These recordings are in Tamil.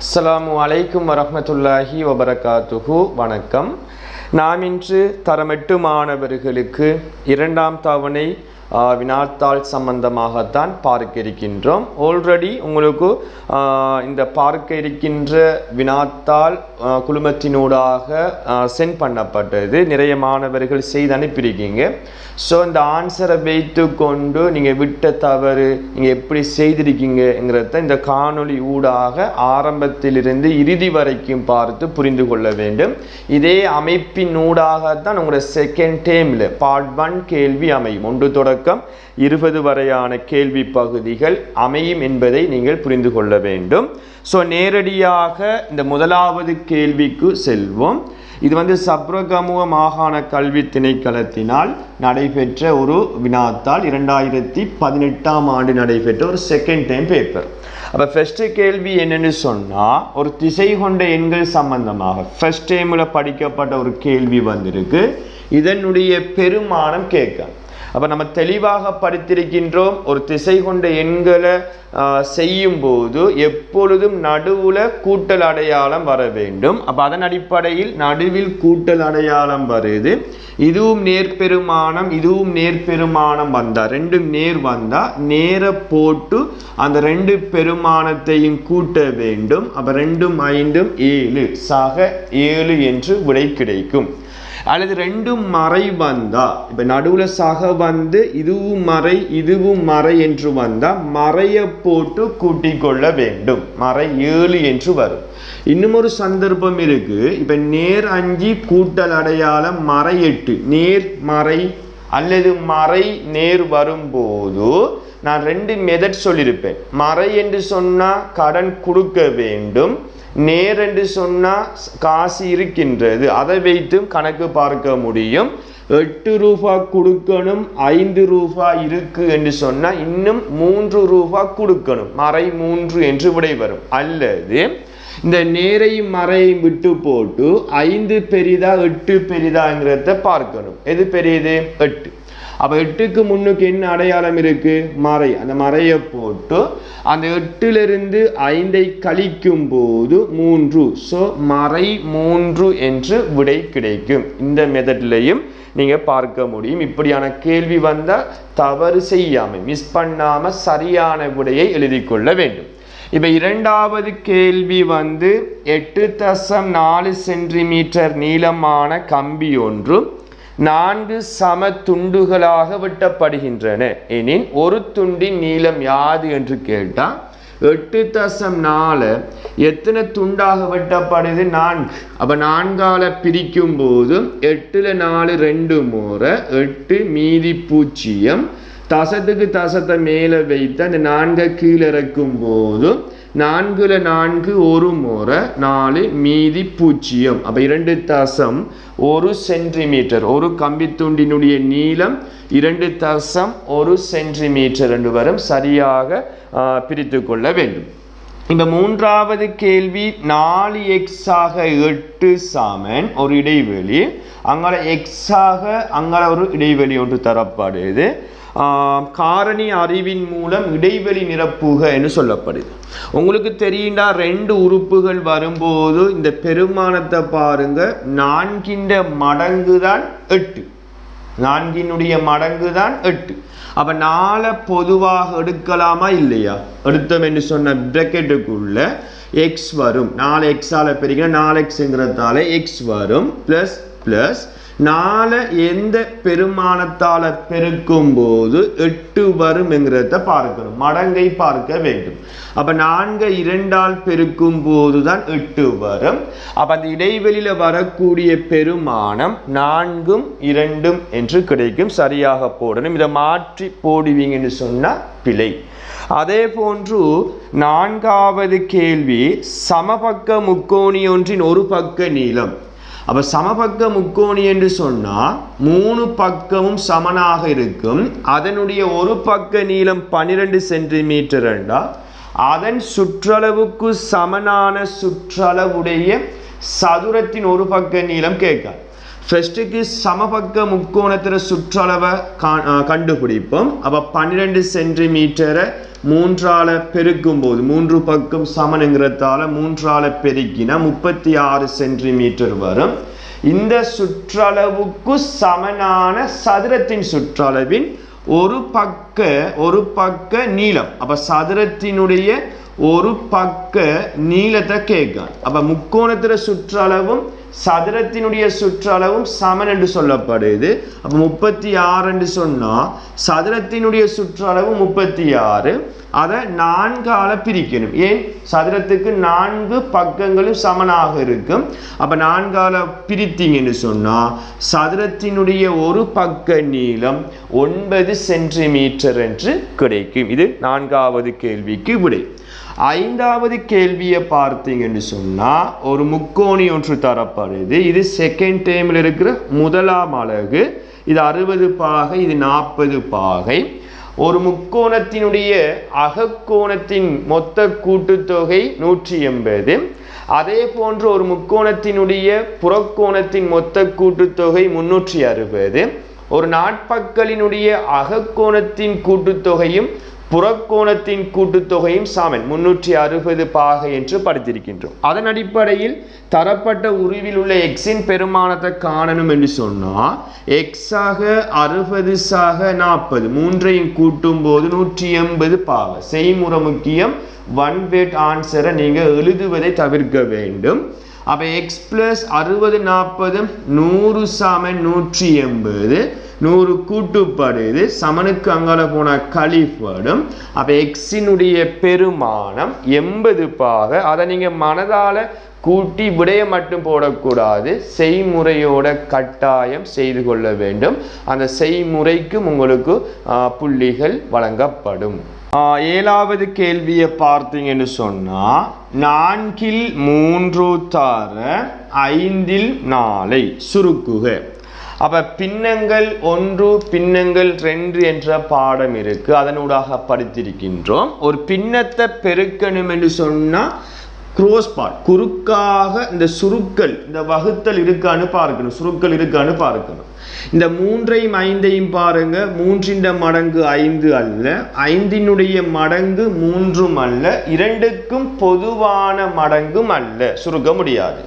அஸ்லாமு அலைக்கும் வரமத்துல்லாஹி வபரகாத்துஹு. வணக்கம். நாம் இன்று தரமெட்டு மாணவர்களுக்கு இரண்டாம் தவணை வினாத்தாள் சம்பந்தமாகத்தான் பார்க்க இருக்கின்றோம் ஆல்ரெடி உங்களுக்கு இந்த பார்க்க இருக்கின்ற வினாத்தாள் குழுமத்தினூடாக சென்ட் பண்ணப்பட்டது. நிறைய மாணவர்கள் செய்து அனுப்பியிருக்கீங்க. ஸோ இந்த ஆன்சரை வைத்து கொண்டு நீங்கள் விட்ட தவறு நீங்கள் எப்படி செய்திருக்கீங்கிறத இந்த காணொளி ஊடாக ஆரம்பத்திலிருந்து இறுதி வரைக்கும் பார்த்து புரிந்து கொள்ள வேண்டும். இதே அமைப்பின் ஊடாகத்தான் உங்களோட செகண்ட் டேமில் பார்ட் ஒன் கேள்வி அமையும். ஒன்று தொடக்கம் இருபது வரையான கேள்வி பகுதிகள் அமையும் என்பதை நீங்கள் புரிந்து கொள்ள வேண்டும். ஸோ நேரடியாக இந்த முதலாவது கேள்விக்கு செல்வோம். இது வந்து சப்ரகமுக மாகாண கல்வி திணைக்களத்தினால் நடைபெற்ற ஒரு வினாத்தால் இரண்டாயிரத்தி பதினெட்டாம் ஆண்டு நடைபெற்ற ஒரு செகண்ட் டைம் பேப்பர் அப்போ ஃபஸ்ட்டு கேள்வி என்னென்னு சொன்னால் ஒரு திசை கொண்ட எண்கள் சம்பந்தமாக ஃபஸ்ட் டைமில் படிக்கப்பட்ட ஒரு கேள்வி வந்திருக்கு. இதனுடைய பெருமானம் கேட்க. அப்போ நம்ம தெளிவாக படித்திருக்கின்றோம் ஒரு திசை கொண்ட எண்களை செய்யும்போது எப்பொழுதும் நடுவில் கூட்டல் அடையாளம் வர வேண்டும். அப்போ அதன் அடிப்படையில் நடுவில் கூட்டல் அடையாளம் வருது. இதுவும் நேர்பெருமானம் இதுவும் நேர்பெருமானம் வந்தால் ரெண்டும் நேர் வந்தால் நேர போட்டு அந்த ரெண்டு பெருமானத்தையும் கூட்ட வேண்டும். அப்போ ரெண்டும் ஐந்தும் ஏழு சக ஏழு என்று விடை கிடைக்கும். அல்லது ரெண்டும் மறை வந்தா. இப்போ நடுவில் சக வந்து இதுவும் மறை இதுவும் மறை என்று வந்தால் மறையை போட்டு கூட்டிக் கொள்ள வேண்டும். மறை ஏழு என்று வரும். இன்னும் ஒரு சந்தர்ப்பம் இருக்கு. இப்போ நேர் அஞ்சு கூட்டல் அடையாளம் மறை எட்டு. நேர் மறை அல்லது மறை நேர் வரும்போது நான் ரெண்டு மெதட் சொல்லியிருப்பேன். மறை என்று சொன்னால் கடன் கொடுக்க வேண்டும். நேர் என்று சொன்னால் காசு இருக்கின்றது. அதை வைத்தும் கணக்கு பார்க்க முடியும். எட்டு ரூபா கொடுக்கணும் ஐந்து ரூபா இருக்கு என்று சொன்னால் இன்னும் மூன்று ரூபா கொடுக்கணும். மறை மூன்று என்று விடை வரும். அல்லது இந்த நேரையும் மறையும் விட்டு போட்டு ஐந்து பெரிதா எட்டு பெரிதாங்கிறத பார்க்கணும். எது பெரியது? எட்டு. அப்ப எட்டுக்கு முன்னுக்கு என்ன அடையாளம் இருக்கு? மறை. அந்த மறையை போட்டு அந்த எட்டிலிருந்து ஐந்தை கழிக்கும் போது மூன்று. ஸோ மறை மூன்று என்று விடை கிடைக்கும். இந்த மெதட்லையும் நீங்க பார்க்க முடியும். இப்படியான கேள்வி வந்தால் தவறு செய்யாம மிஸ் பண்ணாம சரியான விடையை எழுதி கொள்ள வேண்டும். இப்ப இரண்டாவது கேள்வி வந்து எட்டு தசம் நாலு சென்டிமீட்டர் நீளமான கம்பி ஒன்று நான்கு சம துண்டுகளாக வெட்டப்படுகின்றன. எனின் ஒரு துண்டின் நீளம் யாது என்று கேட்டால் எட்டு தசம் நாலு எத்தனை துண்டாக வெட்டப்படுது? நான்கு. அப்போ நான்கால பிரிக்கும் போது எட்டுல நாலு ரெண்டு முறை எட்டு மீதி பூஜ்ஜியம் தசத்துக்கு தசத்தை மேலே வைத்து அந்த நான்கை கீழே இறக்கும் போதும் நான்குல நான்கு ஒரு முறை நாலு மீதி பூஜ்ஜியம். அப்போ இரண்டு தசம் ஒரு சென்டிமீட்டர். ஒரு கம்பித்துண்டினுடைய நீளம் இரண்டு தசம் ஒரு சென்டிமீட்டர் என்று வரும். சரியாக பிரித்து கொள்ள வேண்டும். இந்த மூன்றாவது கேள்வி நாலு எக்ஸாக எட்டு சாமன் ஒரு இடைவெளி. அங்கே எக்ஸாக அங்கே ஒரு இடைவெளி ஒன்று தரப்படுது காரணி அறிவின் மூலம் இடைவெளி நிரப்புக என்று சொல்லப்படுது. உங்களுக்கு தெரியுண்டா ரெண்டு உறுப்புகள் வரும்போது இந்த பெருமானத்தை பாருங்க நான்கின்ற மடங்கு தான் எட்டு. நான்கினுடைய மடங்கு தான் எட்டு. அப்ப நாளை பொதுவாக எடுக்கலாமா இல்லையா? எடுத்தோம் என்று சொன்ன பிரக்கெட்டுக்குள்ள எக்ஸ் வரும். நாலு எக்ஸால பெருகினா நாலு எக்ஸுங்கிறதால எக்ஸ் வரும் பிளஸ் பிளஸ் நாளை எந்த பெருமானத்தால பெருக்கும் போது எட்டு வரும்ங்கிறத பார்க்கணும். மடங்கை பார்க்க வேண்டும். அப்ப நான்கு இரண்டால் பெருக்கும் போதுதான் எட்டு வரும். அப்ப அந்த இடைவெளியில வரக்கூடிய பெருமானம் நான்கும் இரண்டும் என்று கிடைக்கும். சரியாக போடணும். இதை மாற்றி போடுவீங்கன்னு சொன்னா பிழை. அதே போன்று நான்காவது கேள்வி சமபக்க முக்கோணி ஒன்றின் ஒரு பக்க நீளம். அப்போ சமபக்க முக்கோணி என்று சொன்னால் மூணு பக்கமும் சமனாக இருக்கும். அதனுடைய ஒரு பக்க நீளம் பன்னிரெண்டு சென்டிமீட்டர் என்றால் அதன் சுற்றளவுக்கு சமனான சுற்றளவுடைய சதுரத்தின் ஒரு பக்க நீளம் கேட்க. ஃபர்ஸ்ட்டுக்கு சமபக்க முக்கோணத்தில் சுற்றளவை கண்டுபிடிப்போம். அப்போ பன்னிரெண்டு சென்டிமீட்டரை மூன்றால பெருக்கும் போது மூன்று பக்கம் சமனுங்கிறதால மூன்றால பெருக்கினா முப்பத்தி ஆறு சென்டிமீட்டர் வரும். இந்த சுற்றளவுக்கு சமனான சதுரத்தின் சுற்றளவின் ஒரு பக்க ஒரு பக்க நீளம். அப்ப சதுரத்தினுடைய ஒரு பக்க நீளத்தை கேட்கான் அப்ப முக்கோணத்துல சுற்றளவும் சதுரத்தினுடைய சுற்றளவும் சமன் என்று சொல்லப்படுது. அப்போ முப்பத்தி ஆறு என்று சொன்னா சதுரத்தினுடைய சுற்றளவு முப்பத்தி ஆறு அதை நான்கால பிரிக்கணும். ஏன்? சதுரத்துக்கு நான்கு பக்கங்களும் சமனாக இருக்கும். அப்போ நான்கால பிரித்தீங்கன்னு சொன்னா சதுரத்தினுடைய ஒரு பக்க நீளம் ஒன்பது சென்டிமீட்டர் என்று கிடைக்கும். இது நான்காவது கேள்விக்கு விடை. ஐந்தாவது கேள்வியை பார்த்தீங்கன்னு சொன்னால் ஒரு முக்கோணி ஒன்று தரப்படுது. இது செகண்ட் டைமில் இருக்கிற முதலாம் அலகு. இது அறுபது பாகை இது நாற்பது பாகை. ஒரு முக்கோணத்தினுடைய அகக்கோணத்தின் மொத்த கூட்டுத்தொகை நூற்றி எண்பது. அதே போன்று ஒரு முக்கோணத்தினுடைய புறக்கோணத்தின் மொத்த கூட்டுத்தொகை முன்னூற்றி அறுபது. ஒரு நாட்பக்களினுடைய அகக்கோணத்தின் கூட்டுத்தொகையும் புறக்கோணத்தின் கூட்டுத்தொகையும் சாமன் முன்னூற்றி அறுபது பாகை என்று படித்திருக்கின்றோம். அதன் அடிப்படையில் தரப்பட்ட உருவில் உள்ள எக்ஸின் பெருமானத்தை காணணும் என்று சொன்னால் எக்ஸாக அறுபது சாக நாற்பது மூன்றையும் கூட்டும் போது நூற்றி எண்பது பாகை. செய்முறை முக்கியம் ஒன் வேட் ஆன்சரை நீங்கள் எழுதுவதை தவிர்க்க வேண்டும். அப்போ எக்ஸ் ப்ளஸ் அறுபது நாற்பது நூறு சமன் நூற்றி எண்பது நூறு கூட்டுப்படுது சமனுக்கு அங்கால போன கழிப்படும். அப்போ எக்ஸினுடைய பெருமானம் எண்பது பாக அதை நீங்கள் மனதால் கூட்டி விடைய மட்டும் போடக்கூடாது. செய்முறையோட கட்டாயம் செய்து கொள்ள வேண்டும். அந்த செய்முறைக்கும் உங்களுக்கு புள்ளிகள் வழங்கப்படும். ஏழாவது கேள்வியை பார்த்தீங்கன்னு சொன்னால் நான்கில் மூன்று தார ஐந்தில் நாளை சுருக்குக. அப்போ பின்னங்கள் ஒன்று பின்னங்கள் ரெண்டு என்ற பாடம் இருக்கு. அதனூடாக படித்திருக்கின்றோம். ஒரு பின்னத்தை பெருக்கணும் என்று சொன்னால் க்ரோஸ் பார்ட் குறுக்காக இந்த சுருக்கல் இந்த வகுத்தல் இருக்கான்னு பார்க்கணும். சுருக்கல் இருக்கான்னு பார்க்கணும். இந்த மூன்றையும் ஐந்தையும் பாருங்க. மூன்றின் மடங்கு ஐந்து அல்ல. ஐந்தினுடைய மடங்கு மூன்றும் அல்ல. இரண்டுக்கும் பொதுவான மடங்கும் அல்ல. சுருக்க முடியாது.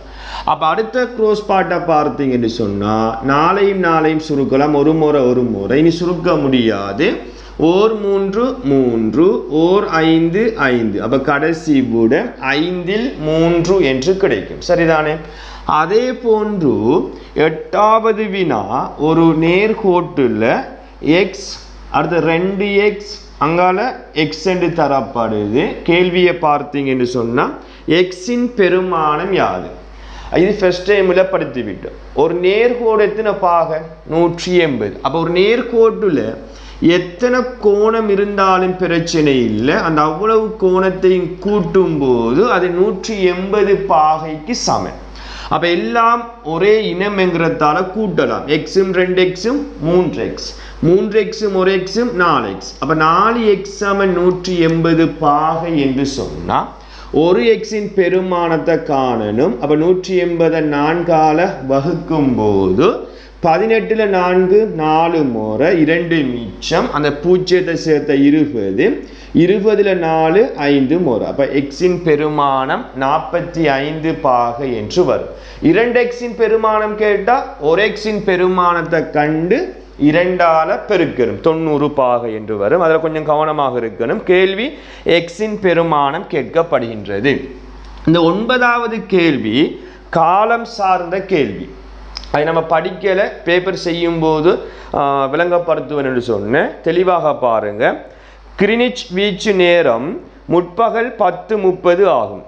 அப்ப அடுத்த க்ரோஸ் பாட்டை பார்த்தீங்கன்னு சொன்னா நாளையும் நாளையும் சுருக்கலாம். ஒரு முறை ஒரு முறை. இனி சுருக்க முடியாது. ஓர் மூன்று மூன்று ஓர் ஐந்து ஐந்து. அப்ப கடைசி கூட ஐந்தில் மூன்று என்று கிடைக்கும். சரிதானே? அதே போன்று எட்டாவது வினா ஒரு நேர்கோட்டில் எக்ஸ் அடுத்து ரெண்டு எக்ஸ் அங்கால எக்ஸ் என்று தரப்படுது. கேள்வியை பார்த்தீங்கன்னு சொன்னால் எக்ஸின் பெருமானம் யாது? இது ஃபர்ஸ்ட் டைமில் படித்து விட்டோம் ஒரு நேர்கோடு எத்தனை பாக? நூற்றி எண்பது. அப்போ ஒரு நேர்கோட்டில் எத்தனை கோணம் இருந்தாலும் பிரச்சனை இல்லை. அந்த அவ்வளவு கோணத்தையும் கூட்டும் போது அது நூற்றி எண்பது பாகைக்கு சமன் அப்போ எல்லாம் ஒரே இனம் என்கிறதால கூட்டலாம். எக்ஸும் ரெண்டு எக்ஸும் மூன்று எக்ஸ் மூன்று எக்ஸும் ஒரு எக்ஸும் நாலு எக்ஸ் அப்போ நாலு எக்ஸ் சமன் நூற்றி எண்பது பாகை என்று சொன்னால் ஒரு எக்ஸின் பெருமானத்தை காணணும். அப்போ நூற்றி எண்பதை நான்கால வகுக்கும் போது பதினெட்டில் நான்கு நாலு முறை இரண்டு மிச்சம் அந்த பூஜ்ஜியத்தை சேர்த்த இருபது. இருபதில் நாலு ஐந்து முறை. அப்போ எக்ஸின் பெருமானம் நாற்பத்தி ஐந்து பாகை என்று வரும். இரண்டு எக்ஸின் பெருமானம் கேட்டால் ஒரு எக்ஸின் பெருமானத்தை கண்டு இரண்டால பெருக்கணும். தொண்ணூறு பாகை என்று வரும். அதில் கொஞ்சம் கவனமாக இருக்கணும். கேள்வி எக்ஸின் பெருமானம் கேட்கப்படுகின்றது. இந்த ஒன்பதாவது கேள்வி காலம் சார்ந்த கேள்வி. அதை நம்ம படிக்கலை பேப்பர் செய்யும்போது விளங்கப்படுத்துவேன் என்று சொன்னேன். தெளிவாக பாருங்க. கிரினிச் வீச்சு நேரம் முற்பகல் பத்து முப்பது ஆகும்.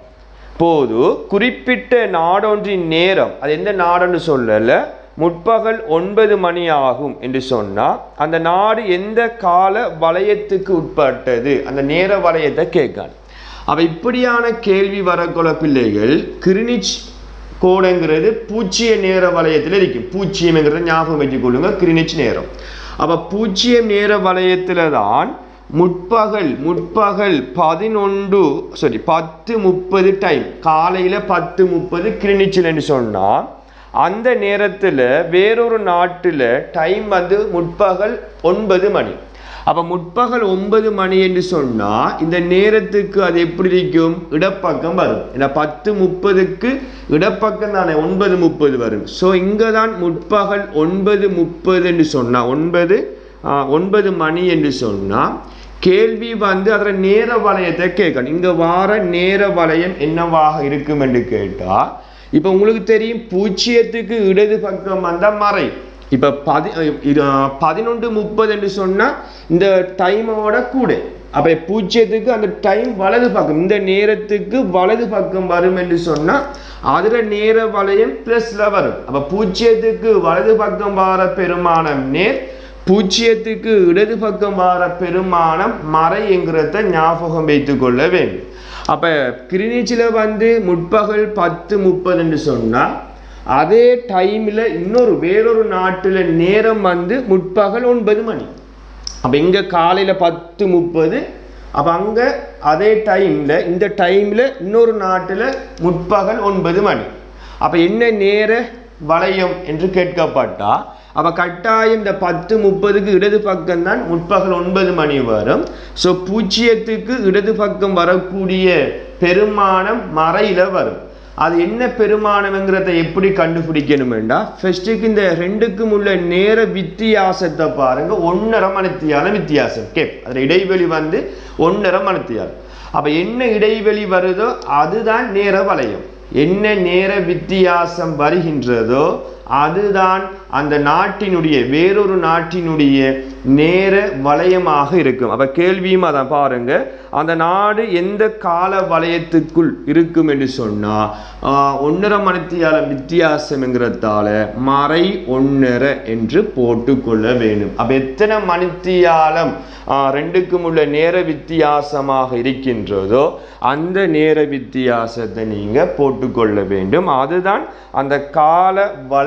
போது குறிப்பிட்ட நாடொன்றின் நேரம் அது எந்த நாடுன்னு சொல்லலை முற்பகல் ஒன்பது மணி ஆகும் என்று சொன்னால் அந்த நாடு எந்த கால வளையத்துக்கு உட்பட்டது? அந்த நேர வளையத்தை கேட்கணும் அவள் இப்படியான கேள்வி வரக்குள்ள பிள்ளைகள் கிரினிச் கோடுங்கிறது பூச்சிய நேர வளையத்தில் இருக்கும் பூச்சியம்ங்கிறத ஞாபகம் வச்சுக்கொள்ளுங்க கிரினிச் நேரம் அப்போ பூச்சியம் நேர வளையத்தில் தான் முற்பகல் முற்பகல் பதினொன்று சாரி பத்து முப்பது டைம் காலையில் பத்து முப்பது கிரினிச்சில்னு சொன்னால் அந்த நேரத்தில் வேறொரு நாட்டில் டைம் வந்து முற்பகல் ஒன்பது மணி அப்போ முற்பகல் ஒன்பது மணி என்று சொன்னால் இந்த நேரத்துக்கு அது எப்படி இருக்கும் இடப்பக்கம் வரும். ஏன்னா பத்து முப்பதுக்கு இடப்பக்கம் தானே? ஒன்பது முப்பது வரும். ஸோ இங்கே தான் முற்பகல் ஒன்பது முப்பது என்று சொன்னால் ஒன்பது ஒன்பது மணி என்று சொன்னால் கேள்வி வந்து அதில் நேர வளையத்தை கேட்கணும். இங்கே வார நேர வளையம் என்னவாக இருக்கும் என்று கேட்டால் இப்போ உங்களுக்கு தெரியும் பூஜ்ஜியத்துக்கு இடது பக்கம் வந்தால் மறை. இப்போ பதி பதினொன்று முப்பது என்று இந்த டைமோட கூட. அப்போ பூஜ்ஜியத்துக்கு அந்த டைம் வலது பக்கம் இந்த நேரத்துக்கு வலது பக்கம் வரும் என்று சொன்னால் அதில் நேர வளையம் ப்ளஸில் வரும். அப்போ பூஜ்ஜியத்துக்கு வலது பக்கம் வார பெருமானம் நேர் பூஜ்ஜியத்துக்கு இடது பக்கம் வார பெருமானம் மறை என்கிறத ஞாபகம் வைத்துக்கொள்ள வேண்டும். அப்போ கிரினிச்சில் வந்து முற்பகல் பத்து முப்பதுன்னு சொன்னால் அதே டைமில் இன்னொரு வேறொரு நாட்டில் நேரம் வந்து முற்பகல் ஒன்பது மணி. அப்போ இங்கே காலையில் பத்து முப்பது அப்போ அங்கே அதே டைமில் இந்த டைமில் இன்னொரு நாட்டில் முற்பகல் ஒன்பது மணி. அப்போ என்ன நேர வளையம் என்று கேட்கப்பட்டால் அப்போ கட்டாயம் இந்த பத்து முப்பதுக்கு இடது பக்கம் தான் முற்பகல் ஒன்பது மணி வரும். ஸோ பூஜ்ஜியத்துக்கு இடது பக்கம் வரக்கூடிய பெருமானம் மறையில் வரும். அது என்ன பெருமானம்ங்கிறத எப்படி கண்டுபிடிக்கணுமெண்டா ஃபர்ஸ்ட்டுக்கு இந்த ரெண்டுக்கும் உள்ள நேர வித்தியாசத்தை பாருங்க. ஒன்றரை மணித்தியால வித்தியாசம். கே அதில் இடைவெளி வந்து ஒன்றரை மணித்தியாலம். அப்போ என்ன இடைவெளி வருதோ அதுதான் நேர வளையம். என்ன நேர வித்தியாசம் வருகின்றதோ அதுதான் அந்த நாட்டினுடைய வேறொரு நாட்டினுடைய நேர வளையமாக இருக்கும். அப்போ கேள்வியும் அதான் பாருங்க. அந்த நாடு எந்த கால வளையத்துக்குள் இருக்கும் என்று சொன்னால் ஒன்றரை மணித்தியால வித்தியாசம்ங்கிறதால மறை ஒன்றரை என்று போட்டுக்கொள்ள வேண்டும். அப்போ எத்தனை மணித்தியாலம் ரெண்டுக்கும் உள்ள நேர வித்தியாசமாக இருக்கின்றதோ அந்த நேர வித்தியாசத்தை நீங்கள் போட்டுக்கொள்ள வேண்டும். அதுதான் அந்த கால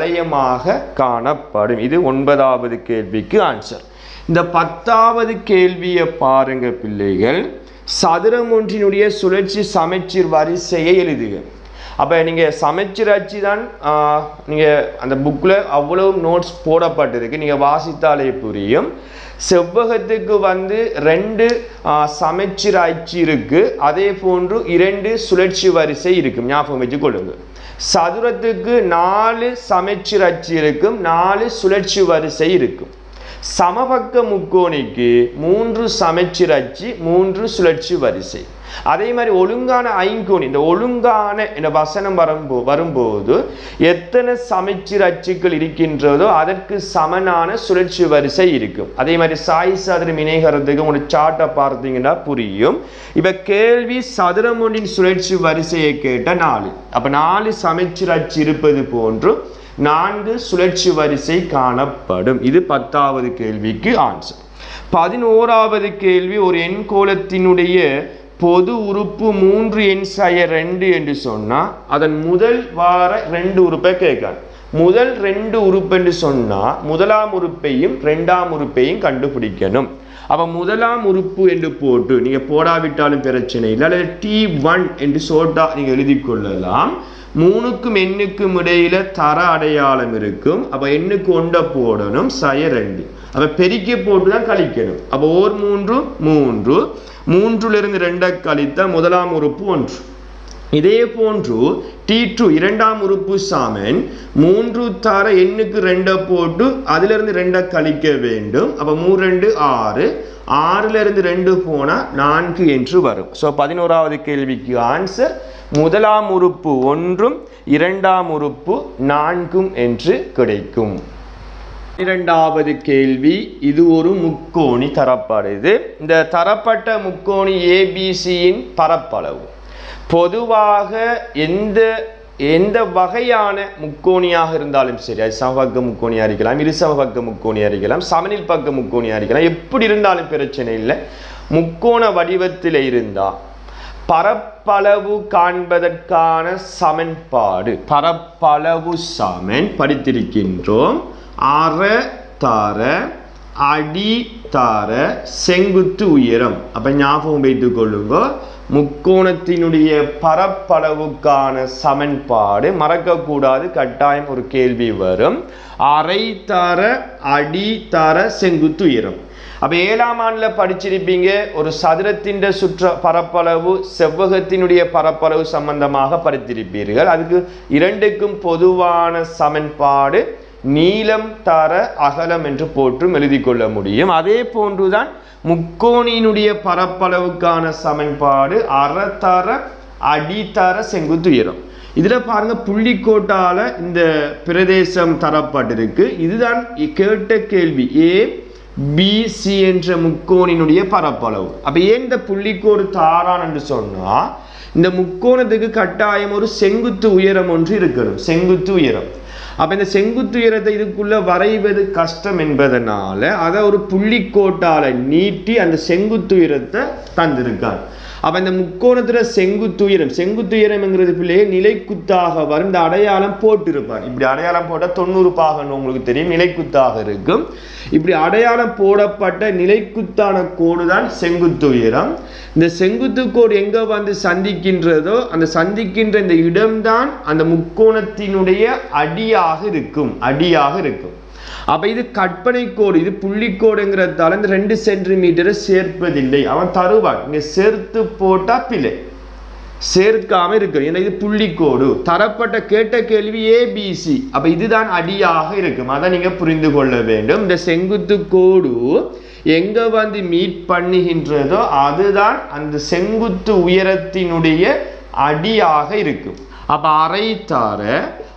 வளையமாக காணப்படும். இது ஒன்பதாவது கேள்விக்கு ஆன்சர் இந்த பத்தாவது கேள்வியை பாருங்க பிள்ளைகள். சதுரம் ஒன்றினுடைய சுழற்சி சமைச்சீர் வரிசையை எழுதுக. அப்போ நீங்கள் சமைச்சீர் அச்சு தான் ஆஹ், நீங்க அந்த புக்கில் அவ்வளவு நோட்ஸ் போடப்பட்டிருக்கு. நீங்கள் வாசித்தாலே புரியும். செவ்வகத்துக்கு வந்து ரெண்டு ஆஹ், அச்சு இருக்கு. அதே போன்று இரண்டு சுழற்சி வரிசை இருக்கும். ஞாபகம் வச்சு கொள்ளுங்கள் சதுரத்துக்கு நாலு சமச்சீர் அச்சு இருக்கும் நாலு சுழற்சி வரிசை இருக்கும். சமபக்க முக்கோணிக்கு மூன்று சமைச்சர் அச்சு மூன்று சுழற்சி வரிசை. அதே மாதிரி ஒழுங்கான ஐங்கோணி இந்த ஒழுங்கான இந்த வசனம் வரும்போ வரும்போது எத்தனை சமைச்சர் அச்சுக்கள் இருக்கின்றதோ அதற்கு சமனான சுழற்சி வரிசை இருக்கும். அதே மாதிரி சாய் சதுரம் இணைகிறதுக்கு உங்களுக்கு சார்ட்டை பார்த்தீங்கன்னா புரியும். இப்ப கேள்வி சதுரம் ஒன்றின் சுழற்சி வரிசையை கேட்ட நாலு. அப்போ நாலு சமைச்சர் அச்சு இருப்பது போன்று நான்கு சுழற்சி வரிசை காணப்படும். இது பத்தாவது கேள்விக்கு ஆன்சர் பதினோராவது கேள்வி ஒரு எண் கோலத்தினுடைய பொது உறுப்பு மூன்று எண் சய ரெண்டு என்று சொன்னால் அதன் முதல் வார ரெண்டு உறுப்பை கேட்கணும் முதல் ரெண்டு உறுப்பு என்று சொன்னால் முதலாம் உறுப்பையும் ரெண்டாம் உறுப்பையும் கண்டுபிடிக்கணும். அப்போ முதலாம் உறுப்பு என்று போட்டு நீங்கள் போடாவிட்டாலும் பிரச்சனை இல்லை. அல்லது டி ஒன் என்று சோட்டா நீங்கள் எழுதி கொள்ளலாம். மூணுக்கும் எண்ணுக்கும் இடையில தர அடையாளம் இருக்கும். அப்ப எண்ணுக்கு ஒண்ட போடணும் சய ரெண்டு. அப்ப பெருக்கி போட்டு தான் கழிக்கணும். அப்ப ஓர் மூன்று மூன்று. மூன்றுல இருந்து ரெண்டை கழித்த முதலாம் உறுப்பு ஒன்று. இதே போன்று டி டூ இரண்டாம் உறுப்பு சாமன். மூன்று தர எண்ணுக்கு ரெண்டை போட்டு அதுல இருந்து ரெண்டை கழிக்க வேண்டும். அப்ப மூணு ரெண்டு ஆறு. ஆறிலிருந்து ரெண்டு போனால் நான்கு என்று வரும். ஸோ பதினோராவது கேள்விக்கு ஆன்சர் முதலாம் உறுப்பு ஒன்றும் இரண்டாம் உறுப்பு நான்கும் என்று கிடைக்கும். இரண்டாவது கேள்வி இது ஒரு முக்கோணி தரப்படுது இந்த தரப்பட்ட முக்கோணி ஏபிசியின் பரப்பளவு. பொதுவாக எந்த எந்த வகையான முக்கோணியாக இருந்தாலும் சரி அது சமபக்க முக்கோணியாக இருக்கலாம் இருசமபக்க முக்கோணியாக இருக்கலாம் சமனில் பக்க முக்கோணியாக இருக்கலாம் எப்படி இருந்தாலும் பிரச்சனை இல்லை. முக்கோண வடிவத்தில் இருந்தால் பரப்பளவு காண்பதற்கான சமன்பாடு பரப்பளவு சமன் படித்திருக்கின்றோம். அற தர அடி தார செங்குத்து உயரம். அப்போ ஞாபகம் வைத்துக் கொள்ளுங்க முக்கோணத்தினுடைய பரப்பளவுக்கான சமன்பாடு மறக்கக்கூடாது கட்டாயம் ஒரு கேள்வி வரும். அரை தர அடி தர செங்குத்து உயரம். அப்போ ஏழாம் ஆண்டில் படிச்சிருப்பீங்க ஒரு சதுரத்தின் சுற்ற பரப்பளவு செவ்வகத்தினுடைய பரப்பளவு சம்பந்தமாக படித்திருப்பீர்கள். அதுக்கு இரண்டுக்கும் பொதுவான சமன்பாடு நீளம் தர அகலம் என்று போற்றும் எழுதி கொள்ள முடியும். அதே போன்றுதான் முக்கோணியினுடைய பரப்பளவுக்கான சமன்பாடு அறத்தர அடித்தர செங்குத்து உயரம். இதில் பாருங்க புள்ளிக்கோட்டால இந்த பிரதேசம் தரப்பட்டிருக்கு. இதுதான் கேட்ட கேள்வி. ஏ பிசி என்ற முக்கோணினுடைய பரப்பளவு. அப்போ ஏன் இந்த புள்ளிக்கோடு தாரான் என்று சொன்னால் இந்த முக்கோணத்துக்கு கட்டாயம் ஒரு செங்குத்து உயரம் ஒன்று இருக்கணும் செங்குத்து உயரம். அப்ப இந்த செங்குத்துயரத்தை இதுக்குள்ளே இதுக்குள்ள வரைவது கஷ்டம் என்பதனால அதை ஒரு புள்ளிக்கோட்டால நீட்டி அந்த செங்குத்துயரத்தை தந்திருக்கார். அப்போ இந்த முக்கோணத்தில் செங்குத்துயரம் செங்குத்துயரம்ங்கிறது பிள்ளையே நிலைக்குத்தாக வரும். இந்த அடையாளம் போட்டிருப்பார். இப்படி அடையாளம் போட்டால் தொண்ணூறு பாகன்னு உங்களுக்கு தெரியும். நிலைக்குத்தாக இருக்கும். இப்படி அடையாளம் போடப்பட்ட நிலைக்குத்தான கோடு தான் செங்குத்து உயரம் இந்த செங்குத்து கோடு எங்கே வந்து சந்திக்கின்றதோ அந்த சந்திக்கின்ற இந்த இடம்தான் அந்த முக்கோணத்தினுடைய அடியாக இருக்கும். அடியாக இருக்கும். அப்போ இது கற்பனை கோடு இது புள்ளிக்கோடுங்கிறதால இந்த ரெண்டு சென்டிமீட்டரை சேர்ப்பதில்லை. அவன் தருவான். இங்கே சேர்த்து போட்டால் பிழை. சேர்க்காமல் இருக்கும் ஏன்னா இது புள்ளிக்கோடு. தரப்பட்ட கேட்ட கேள்வி ஏபிசி அப்போ இதுதான் அடியாக இருக்கும். அதை நீங்கள் புரிந்து கொள்ள வேண்டும். இந்த செங்குத்து கோடு எங்கே வந்து மீட் பண்ணுகின்றதோ அதுதான் அந்த செங்குத்து உயரத்தினுடைய அடியாக இருக்கும். அப்போ அரைத்தார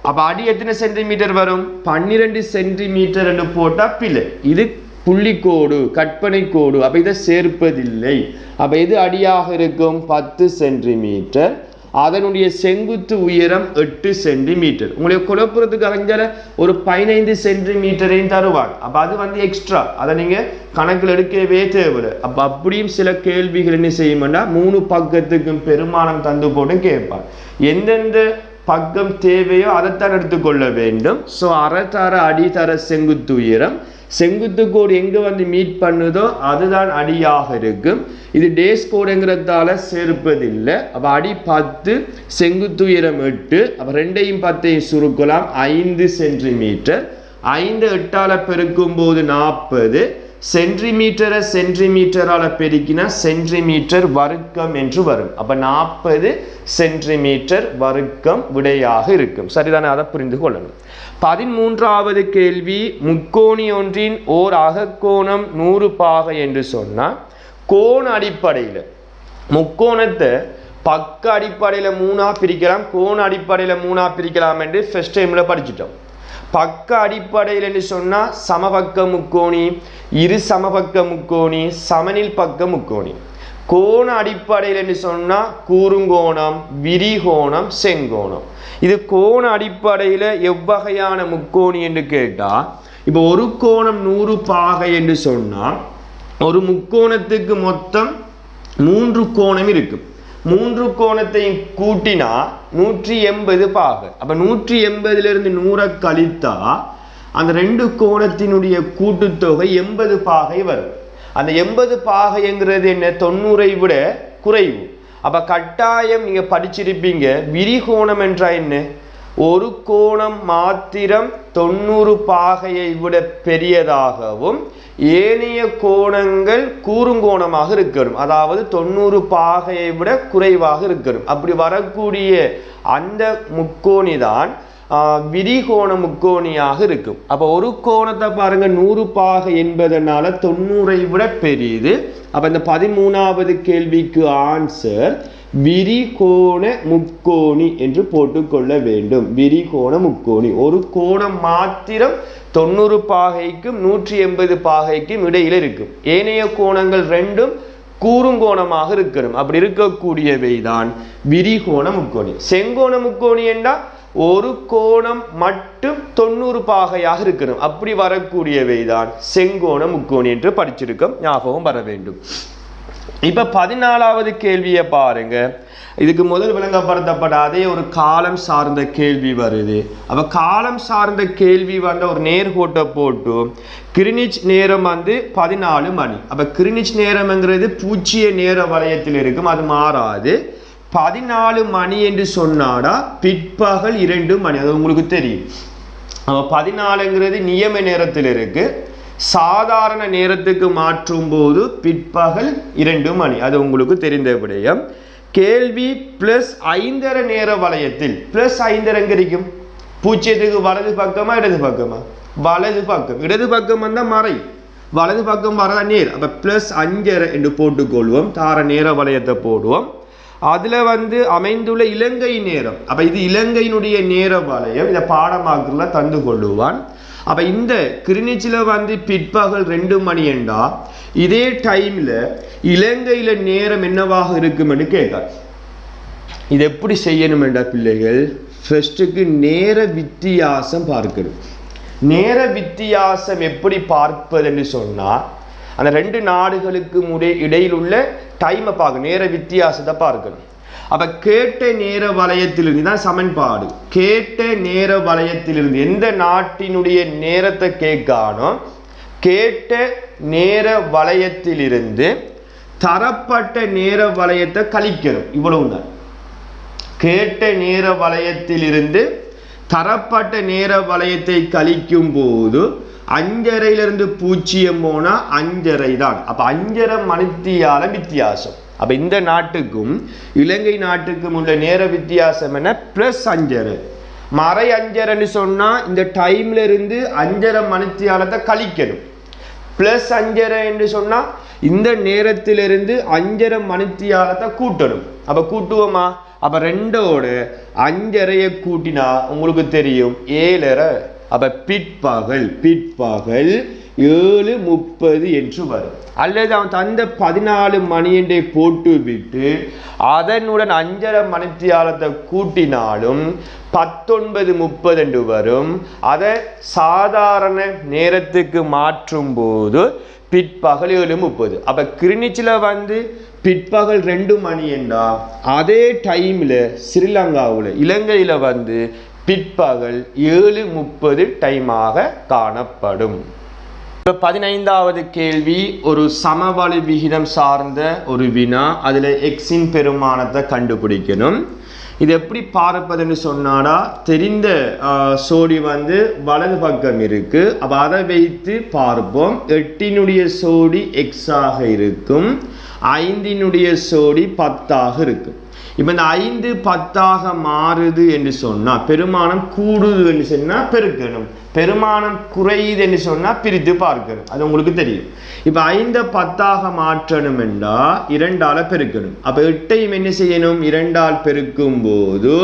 அப்போ அடி எத்தனை சென்டிமீட்டர் வரும்? பன்னிரெண்டு சென்டிமீட்டர் என்று போட்டால் பிள்ளை இது புள்ளிக்கோடு கற்பனை கோடு அப்போ இதை சேர்ப்பதில்லை. அப்போ இது அடியாக இருக்கும்? பத்து சென்டிமீட்டர் அதனுடைய செங்குத்து உயரம் எட்டு சென்டிமீட்டர் உங்களுடைய குழப்புறதுக்கு அறிஞர ஒரு பதினைந்து சென்டிமீட்டரையும் தருவாங்க. அப்போ அது வந்து எக்ஸ்ட்ரா அதை நீங்கள் கணக்கில் எடுக்கவே தேவையில்லை. அப்போ அப்படியும் சில கேள்விகள் என்ன செய்யும்னா மூணு பக்கத்துக்கும் பெருமானம் தந்து போட்டு கேட்பான் எந்தெந்த பக்கம் தேவையோ அதைத்தான் எடுத்துக்கொள்ள வேண்டும். ஸோ அறத்தர அடித்தர செங்குத்து உயரம். செங்குத்து கோடு எங்க வந்து மீட் பண்ணுதோ அதுதான் அடியாக இருக்கும். இது டேஸ் கோடுங்கிறதால சேர்ப்பதில்லை. அப்ப அடி பத்து செங்குத்து உயரம் எட்டு. அப்ப ரெண்டையும் பத்தையும் சுருக்கலாம். ஐந்து சென்டிமீட்டர் ஐந்து எட்டால பெருக்கும் போது நாற்பது. சென்டிமீட்டரை சென்டிமீட்டரால் பெருக்கினா சென்டிமீட்டர் வர்க்கம் என்று வரும். அப்போ நாற்பது சென்டிமீட்டர் வர்க்கம் விடையாக இருக்கும். சரிதானே? அதை புரிந்து கொள்ளணும். பதிமூன்றாவது கேள்வி முக்கோணி ஒன்றின் ஓர் அகக்கோணம் நூறு பாகை என்று சொன்னால் கோண அடிப்படையில் முக்கோணத்தை பக்க அடிப்படையில் மூணாக பிரிக்கலாம் கோண அடிப்படையில் மூணாக பிரிக்கலாம் என்று ஃபஸ்ட் டைமில் படிச்சிட்டோம். பக்க அடிப்படையில் என்று சொன்னால் சமபக்க முக்கோணி இரு சமபக்க முக்கோணி சமனில் பக்க முக்கோணி கோண அடிப்படையில் என்று சொன்னால் கூறுங்கோணம் விரிகோணம் செங்கோணம். இது கோண அடிப்படையில் எவ்வகையான முக்கோணி என்று கேட்டால் இப்போ ஒரு கோணம் நூறு பாகை என்று சொன்னால் ஒரு முக்கோணத்துக்கு மொத்தம் மூன்று கோணம் இருக்குது மூன்று கோணத்தையும் கூட்டினா நூற்றி எண்பது பாகை அப்ப நூற்றி எண்பதுல இருந்து நூறை கழித்தா அந்த ரெண்டு கோணத்தினுடைய கூட்டுத்தொகை எண்பது பாகை வரும். அந்த எண்பது பாகைங்கிறது என்ன? தொண்ணூறை விட குறைவு. அப்ப கட்டாயம் நீங்க படிச்சிருப்பீங்க. விரிகோணம் என்றா என்ன? ஒரு கோணம் மாத்திரம் தொண்ணூறு பாகையை விட பெரியதாகவும் ஏனைய கோணங்கள் கூறுங்கோணமாக இருக்கணும். அதாவது தொண்ணூறு பாகையை விட குறைவாக இருக்கணும். அப்படி வரக்கூடிய அந்த முக்கோணி தான் விரிகோண முக்கோணியாக இருக்கும். அப்போ ஒரு கோணத்தை பாருங்க நூறு பாகை என்பதனால தொண்ணூறை விட பெரியது. அப்போ இந்த பதிமூணாவது கேள்விக்கு ஆன்சர் விரிகோண முக்கோணி என்று போட்டுக்கொள்ள வேண்டும். விரிகோண முக்கோணி. ஒரு கோணம் மாத்திரம் தொண்ணூறு பாகைக்கும் நூற்றி எண்பது பாகைக்கும் இடையில இருக்கும். ஏனைய கோணங்கள் ரெண்டும் கூறுங்கோணமாக இருக்கணும். அப்படி இருக்கக்கூடியவை தான் விரிகோண முக்கோணி. செங்கோண முக்கோணி என்றால் ஒரு கோணம் மட்டும் தொண்ணூறு பாகையாக இருக்கணும். அப்படி வரக்கூடியவை தான் செங்கோண முக்கோணி என்று படிச்சிருக்கோம். ஞாபகம் வர வேண்டும். இப்ப பதினாலாவது கேள்வியை பாருங்க. இதுக்கு முதல் விளங்கப்படுத்தப்பட்ட அதே ஒரு காலம் சார்ந்த கேள்வி வருது. அப்ப காலம் சார்ந்த கேள்வி வந்த ஒரு நேர்கோட்டை போட்டு கிரினிச் நேரம் வந்து பதினாலு மணி. அப்ப கிரினிச் நேரம்ங்கிறது பூச்சிய நேர வளையத்தில் இருக்கும் அது மாறாது. பதினாலு மணி என்று சொன்னாடா பிற்பகல் இரண்டு மணி. அது உங்களுக்கு தெரியும். அப்ப பதினாலுங்கிறது நியம நேரத்தில் இருக்கு. சாதாரண நேரத்துக்கு மாற்றும் போது பிற்பகல் இரண்டு மணி. அது உங்களுக்கு தெரிந்த விடயம். கேள்வி பிளஸ் ஐந்தரை நேர வளையத்தில். பிளஸ் ஐந்தரை எங்க இருக்கும்? வலது பக்கமா இடது பக்கமா? வலது பக்கம். இடது பக்கம் வந்தா மறை. வலது பக்கம் வரதா நேர். அப்ப பிளஸ் அஞ்சரை என்று போட்டுக்கொள்வோம். தார நேர வளையத்தை போடுவோம். அதுல வந்து அமைந்துள்ள இலங்கை நேரம். அப்ப இது இலங்கையினுடைய நேர வளையம். இதை பாடமாக்கல தந்து கொள்ளுவான். அப்போ இந்த கிருணிச்சியில் வந்து பிற்பகல் ரெண்டு மணி என்றா இதே டைமில் இலங்கையில் நேரம் என்னவாக இருக்கும்னு கேட்கார் இது எப்படி செய்யணும் என்ற பிள்ளைகள் ஃபர்ஸ்ட்டுக்கு நேர வித்தியாசம் பார்க்கணும். நேர வித்தியாசம் எப்படி பார்ப்பதுன்னு சொன்னால் அந்த ரெண்டு நாடுகளுக்கு முடே இடையில் உள்ள டைமை பார்க்கணும். நேர வித்தியாசத்தை பார்க்கணும். அப்ப கேட்ட நேர வலயத்திலிருந்து தான் சமன்பாடு. கேட்ட நேர வலயத்திலிருந்து எந்த நாட்டினுடைய நேரத்தை கேட்கானோ கேட்ட நேர வலயத்திலிருந்து தரப்பட்ட நேர வலயத்தை கழிக்கணும். இவ்வளவுதான் கேட்ட நேர வலயத்திலிருந்து தரப்பட்ட நேர வலயத்தை கழிக்கும் போது அஞ்சரையிலிருந்து பூச்சியம் போனா அஞ்சரை தான். அப்ப அஞ்சரை மணித்தியால வித்தியாசம். அப்போ இந்த நாட்டுக்கும் இலங்கை நாட்டுக்கும் உள்ள நேர வித்தியாசம் என்ன? ப்ளஸ் அஞ்சரை. மறை அஞ்சரைன்னு சொன்னால் இந்த டைம்ல இருந்து அஞ்சரை மணித்தியாலத்தை கழிக்கணும். ப்ளஸ் அஞ்சரை என்று சொன்னால் இந்த நேரத்திலிருந்து அஞ்சரை மணித்தியாலத்தை கூட்டணும். அப்போ கூட்டுவோமா? அப்போ ரெண்டோட அஞ்சரையை கூட்டினா உங்களுக்கு தெரியும் ஏழரை. அப்போ பிற்பகல் பிற்பகல் ஏழு முப்பது என்று வரும். அல்லது அவன் தந்த பதினாலு மணியண்டை போட்டுவிட்டு போட்டு விட்டு அதனுடன் அஞ்சரை மணித்தியாலத்தை கூட்டினாலும் பத்தொன்பது முப்பது என்று வரும். அதை சாதாரண நேரத்துக்கு மாற்றும் போது பிற்பகல் ஏழு முப்பது. அப்போ கிரினிச்சில் வந்து பிற்பகல் ரெண்டு மணி என்றா அதே டைமில் ஸ்ரீலங்காவில் இலங்கையில் வந்து பிற்பகல் ஏழு முப்பது டைமாக காணப்படும். பதினைந்தாவது கேள்வி ஒரு சமவளி விகிதம் சார்ந்த ஒரு வினா அதில் எக்ஸின் பெருமானத்தை கண்டுபிடிக்கணும். இது எப்படி பார்ப்பதுன்னு சொன்னாடா தெரிந்த சோடி வந்து வலது பக்கம் இருக்குது அப்போ அதை வைத்து பார்ப்போம். எட்டினுடைய சோடி எக்ஸாக இருக்கும். ஐந்தினுடைய சோடி பத்தாக இருக்கும். இப்போ இந்த ஐந்து பத்தாக மாறுது என்று சொன்னால் பெருமானம் கூடுது என்று சொன்னால் பெருக்கணும். பெருமானம் குறையுது என்று சொன்னால் பிரித்து பார்க்கணும். அது உங்களுக்கு தெரியும். இப்போ ஐந்தை பத்தாக மாற்றணும் என்றால் இரண்டால் பெருக்கணும். அப்போ எட்டையும் என்ன செய்யணும்? இரண்டால் பெருக்கும் போது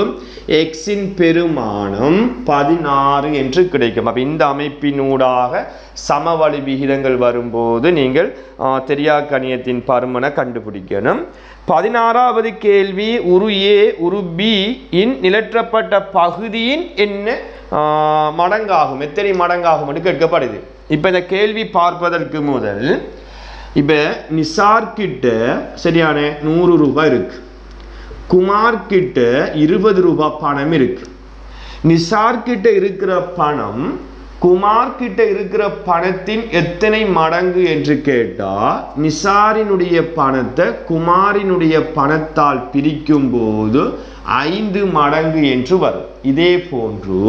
எக்ஸின் பெருமானம் பதினாறு என்று கிடைக்கும். அப்போ இந்த அமைப்பினூடாக சமவழி விகிதங்கள் வரும்போது நீங்கள் தெரியா கணியத்தின் பருமனை கண்டுபிடிக்கணும். பதினாறாவது கேள்வி உரு ஏ உரு பி இன் நிலற்றப்பட்ட பகுதியின் என்ன மடங்காகும். மடங்காகும் எத்தனை மடங்காகும் என்று கேட்கப்படுது. இப்ப இந்த கேள்வி பார்ப்பதற்கு முதல் இப்ப நிசார்கிட்ட சரியான நூறு ரூபாய் இருக்கு. குமார் கிட்ட இருபது ரூபாய் பணம் இருக்கு. நிசார்கிட்ட இருக்கிற பணம் குமார் கிட்ட இருக்கிற பணத்தின் எத்தனை மடங்கு என்று கேட்டா நிசாரினுடைய பணத்தை குமாரினுடைய பணத்தால் பிரிக்கும் போது ஐந்து மடங்கு என்று வரும். இதே போன்று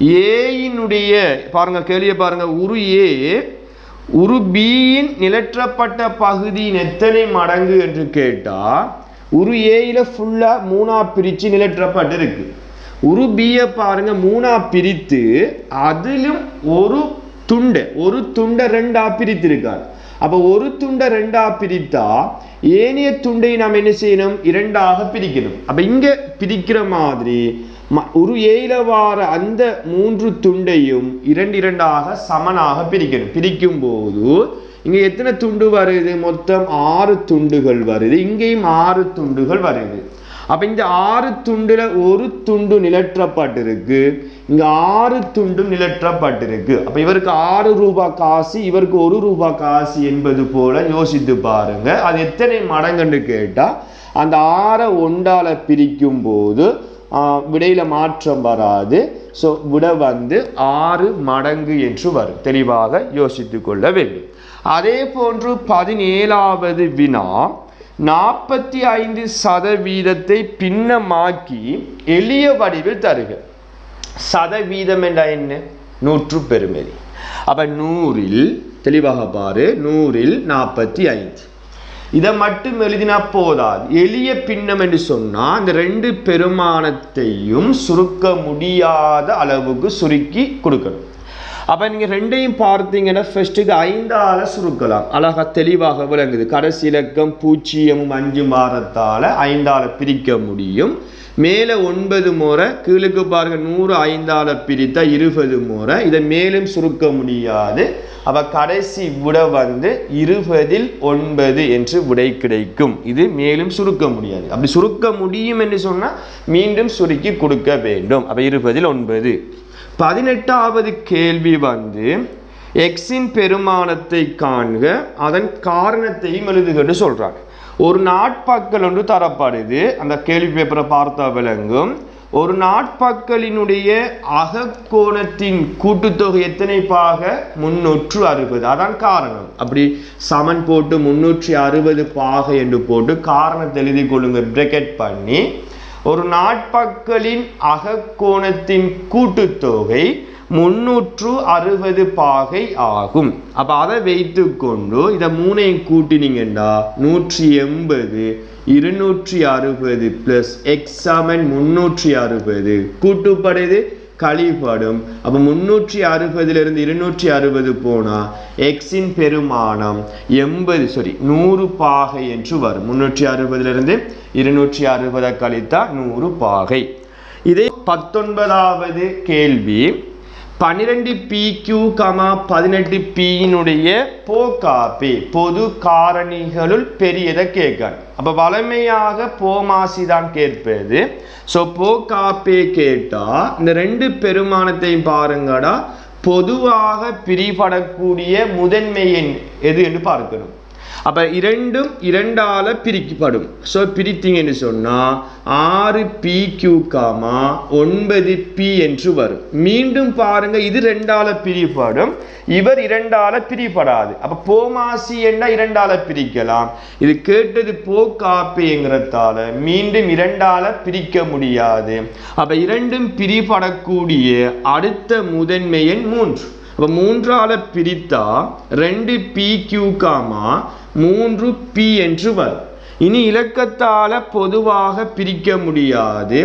ஏயினுடைய பாருங்க கேள்வியை பாருங்க. உரு ஏ உரு பியின் நிலற்றப்பட்ட பகுதியின் எத்தனை மடங்கு என்று கேட்டா உரு ஏயில ஃபுல்லா மூணா பிரிச்சு நிலற்றப்பட்டு இருக்கு உரு பியை பாருங்க மூணா பிரித்து அதிலும் ஒரு துண்டை ஒரு துண்டை ரெண்டா பிரித்திருக்கார் அப்ப ஒரு துண்டை ரெண்டா பிரித்தா ஏனைய துண்டை நாம் என்ன செய்யணும்? இரண்டாக பிரிக்கணும். அப்ப இங்க பிரிக்கிற மாதிரி ஒரு ஏழவார அந்த மூன்று துண்டையும் இரண்டு இரண்டாக சமனாக பிரிக்கணும். பிரிக்கும் போது இங்க எத்தனை துண்டு வருது? மொத்தம் ஆறு துண்டுகள் வருது. இங்கேயும் ஆறு துண்டுகள் வருது. அப்ப இந்த ஆறு துண்டுல ஒரு துண்டு நிலற்றப்பட்டிருக்கு. இங்க ஆறு துண்டும் நிலற்றப்பட்டிருக்கு. அப்ப இவருக்கு ஆறு ரூபாய் காசு இவருக்கு ஒரு ரூபாய் காசு என்பது போல யோசித்து பாருங்க. அது எத்தனை மடங்குன்னு கேட்டா அந்த ஆறை ஒண்டால பிரிக்கும் போது விடையில் மாற்றம் வராது. ஸோ விட வந்து ஆறு மடங்கு என்று வரும். தெளிவாக யோசித்து கொள்ள வேண்டும். அதே போன்று பதினேழாவது வினா நாற்பத்தி ஐந்து சதவீதத்தை பின்னமாக்கி எளிய வடிவில் தருக. சதவீதம் என்றா என்ன? நூற்று பெருமதி அப்ப நூறில் தெளிவாக பாரு நூறில் நாற்பத்தி ஐந்து இதை மட்டும் எழுதினா போதாது. எளிய பின்னம் என்று சொன்னால் இந்த ரெண்டு பெருமானத்தையும் சுருக்க முடியாத அளவுக்கு சுருக்கி கொடுக்கணும். அப்போ நீங்கள் ரெண்டையும் பார்த்தீங்கன்னா ஃபர்ஸ்ட்டுக்கு ஐந்தால் சுருக்கலாம். அழகாக தெளிவாக விளங்குது. கடைசி இலக்கம் பூஜ்ஜியமும் அஞ்சு மாறத்தால ஐந்தால் பிரிக்க முடியும். மேலே ஒன்பது முறை கீழுக்கு பாருங்க நூறு ஐந்தால் பிரித்தா இருபது முறை. இதை மேலும் சுருக்க முடியாது. அப்போ கடைசி விட வந்து இருபதில் ஒன்பது என்று விடை கிடைக்கும். இது மேலும் சுருக்க முடியாது. அப்படி சுருக்க முடியும் என்று சொன்னால் மீண்டும் சுருக்கி கொடுக்க வேண்டும். அப்போ இருபதில் ஒன்பது. பதினெட்டாவது கேள்வி வந்து எக்ஸின் பெருமானத்தை காண்க அதன் காரணத்தையும் எழுதுகன்னு சொல்கிறாங்க ஒரு நாட்பாக்கள் ஒன்று தரப்படுது. அந்த கேள்வி பேப்பரை பார்த்தா விளங்கும். ஒரு நாட்பாக்களினுடைய அகக்கோணத்தின் கூட்டுத்தொகை எத்தனை பாக முன்னூற்று அறுபது. அதான் காரணம். அப்படி சமன் போட்டு முன்னூற்றி அறுபது பாகை என்று போட்டு காரணத்தை எழுதி கொள்ளுங்க பிரக்கெட் பண்ணி. ஒரு நாட்பக்களின் அகக்கோணத்தின் கூட்டுத்தொகை முன்னூற்று அறுபது பாகை ஆகும். அப்ப அதை வைத்து கொண்டு இதை மூணையும் கூட்டினீங்கன்னா நூற்றி எண்பது இருநூற்றி அறுபது பிளஸ் எக்ஸாமன் முன்னூற்றி அறுபது. கூட்டுப்படுது கழிபடும். அப்போ முன்னூற்றி அறுபதுல இருந்து இருநூற்றி அறுபது போனால் எக்ஸின் பெருமானம் எண்பது சாரி நூறு பாகை என்று வரும். முன்னூற்றி அறுபதுல இருந்து இருநூற்றி அறுபதை கழித்தா நூறு பாகை. இதே பத்தொன்பதாவது கேள்வி. பன்னிரெண்டு பி கியூ கமா பதினெட்டு பியினுடைய போக்காப்பி. பொது காரணிகளுள் பெரியதை கேட்கணும். அப்போ வளமையாக போமாசி தான் கேட்பது. ஸோ போக்காப்பே கேட்டால் இந்த ரெண்டு பெருமானத்தையும் பாருங்கடா பொதுவாக பிரிபடக்கூடிய முதன்மையின் எது என்று பார்க்கணும். அப்ப இரண்டும் இரண்டால பிரிக்கப்படும். ஸோ பிரித்தீங்கன்னு சொன்னா ஆறு பி கியூ காமா ஒன்பது பி என்று வரும். மீண்டும் பாருங்க இது ரெண்டால பிரிப்படும் இவர் இரண்டால பிரிப்படாது அப்ப போமாசி என்ன? இரண்டால பிரிக்கலாம். இது கேட்டது போ போக்காப்பேங்கிறதால மீண்டும் இரண்டால பிரிக்க முடியாது. அப்ப இரண்டும் பிரிபடக்கூடிய அடுத்த முதன்மையின் மூன்று. அப்ப மூன்றால் பிரித்தா ரெண்டு பி கியூ காமா மூன்று பி என்று வரும். இனி இலக்கத்தால் பொதுவாக பிரிக்க முடியாது.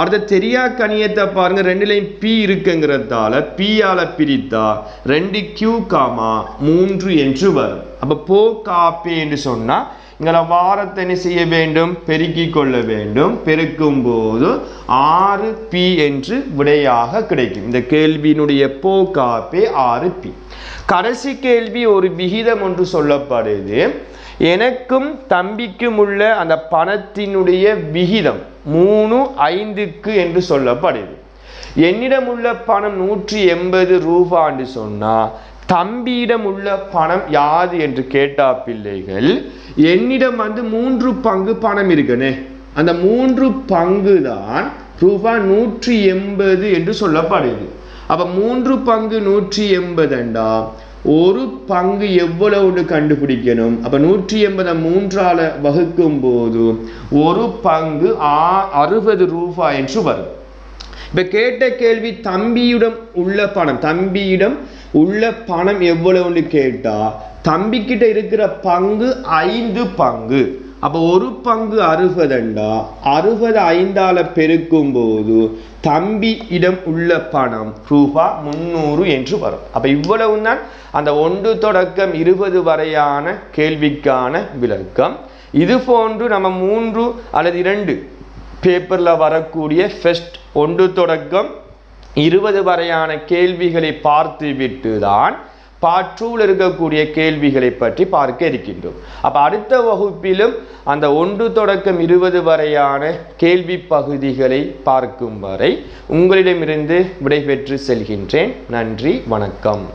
அடுத்த தெரியா கணியத்தை பாருங்க. ரெண்டுலையும் பி இருக்குங்கிறதால பியால பிரித்தா ரெண்டு கியூ காமா மூன்று என்று வரும். அப்போ போ காப்பே என்று சொன்னால் இங்கே வாரத்தை என்ன செய்ய வேண்டும்? பெருக்கிக் கொள்ள வேண்டும். பெருக்கும் போது ஆறு பி என்று விடையாக கிடைக்கும். இந்த கேள்வியினுடைய போ காப்பே ஆறு பி கடைசி கேள்வி ஒரு விகிதம் ஒன்று சொல்லப்படுது. எனக்கும் தம்பிக்கும் உள்ள அந்த பணத்தினுடைய விகிதம் மூணு ஐந்துக்கு என்று சொல்லப்படுது. என்னிடம் உள்ள பணம் நூற்றி எண்பது ரூபான்னு சொன்னா தம்பியிடம் உள்ள பணம் யாது என்று கேட்டா பிள்ளைகள் என்னிடம் வந்து மூன்று பங்கு பணம் இருக்கனே. அந்த மூன்று பங்கு தான் ரூபாய் நூற்றி எண்பது என்று சொல்லப்படுது. அப்ப மூன்று பங்கு நூற்றி எண்பதுண்டா? ஒரு பங்கு எவ்வளவுன்னு கண்டுபிடிக்கணும். அப்ப நூற்றி எண்பதை மூன்றால வகுக்கும் போது ஒரு பங்கு ஆ அறுபது ரூபாய் என்று வரும். இப்ப கேட்ட கேள்வி தம்பியிடம் உள்ள பணம் தம்பியிடம் உள்ள பணம் எவ்வளவுன்னு கேட்டா தம்பிக்கிட்ட இருக்கிற பங்கு ஐந்து பங்கு. அப்ப ஒரு பங்கு அறுபதண்டா? அறுபது ஐந்தால பெருக்கும் போது தம்பி இடம் உள்ள பணம் ரூபா முன்னூறு என்று வரும். அப்ப இவ்வளவு தான் அந்த ஒன்று தொடக்கம் இருபது வரையான கேள்விக்கான விளக்கம். இது போன்று நம்ம மூன்று அல்லது இரண்டு பேப்பரில் வரக்கூடிய ஃபெஸ்ட் ஒன்று தொடக்கம் இருபது வரையான கேள்விகளை பார்த்துவிட்டு தான் பாற்றூல் இருக்கக்கூடிய கேள்விகளை பற்றி பார்க்க இருக்கின்றோம். அப்போ அடுத்த வகுப்பிலும் அந்த ஒன்று தொடக்கம் இருபது வரையான கேள்வி பகுதிகளை பார்க்கும் வரை உங்களிடமிருந்து விடைபெற்று செல்கின்றேன். நன்றி வணக்கம்.